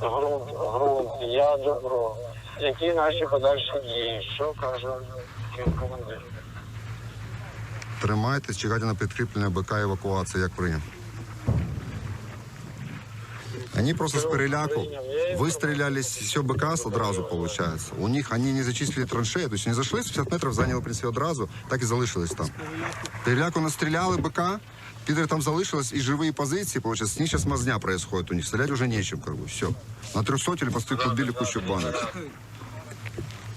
грунт, грунт, я добро. Які наші подальші дії? Що каже командир? Тримайтесь, чекайте на підкріплення БК евакуація, як прийнято. Они просто с переляку выстрелялись все БК одразу, получается. У них они не зачислили траншеї, то есть они зайшли з 50 метрів, зайняли, в принципі, одразу, так і залишились там. Переляку настріляли БК, Підери там залишилось, і живі позиції, получается, с них сейчас мазня происходит у них. Стрелять уже нечем, как бы, все. На 300 или посты убили кучу банок.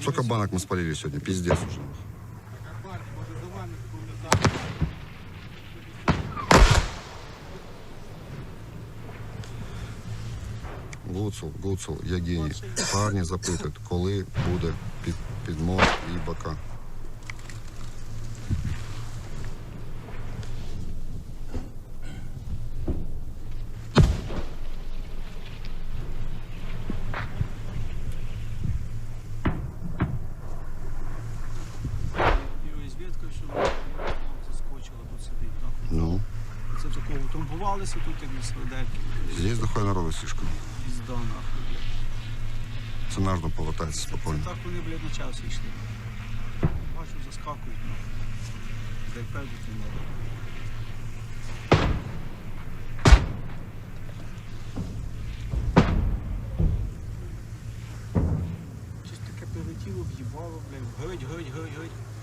Сколько банок мы спалили сегодня, пиздец уже. Гуцул, Гуцул, я геній. Парні запитують, коли буде під, підмог і бока. Ну, Це такого трамбувалися тут, як на свидетелі. здесь дохуя народу слишком. Пізда нахуй. Це нужно повертатися Це так вони, блядь, на час йшли. Бачу, заскакують нахуй. Дай певно, не надо. Щось таке прилетіло, в'їбало, блядь. Геть, геть, геть, геть.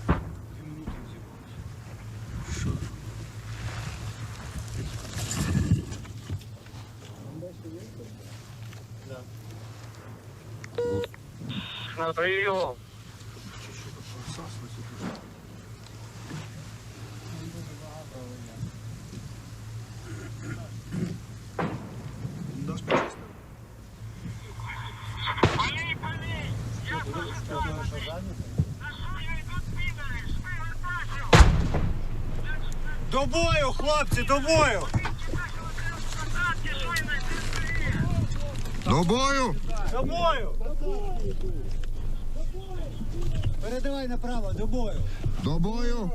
На почистив? До бою, хлопці, до бою! До бою! До бою! Передавай направо, до бою! До бою!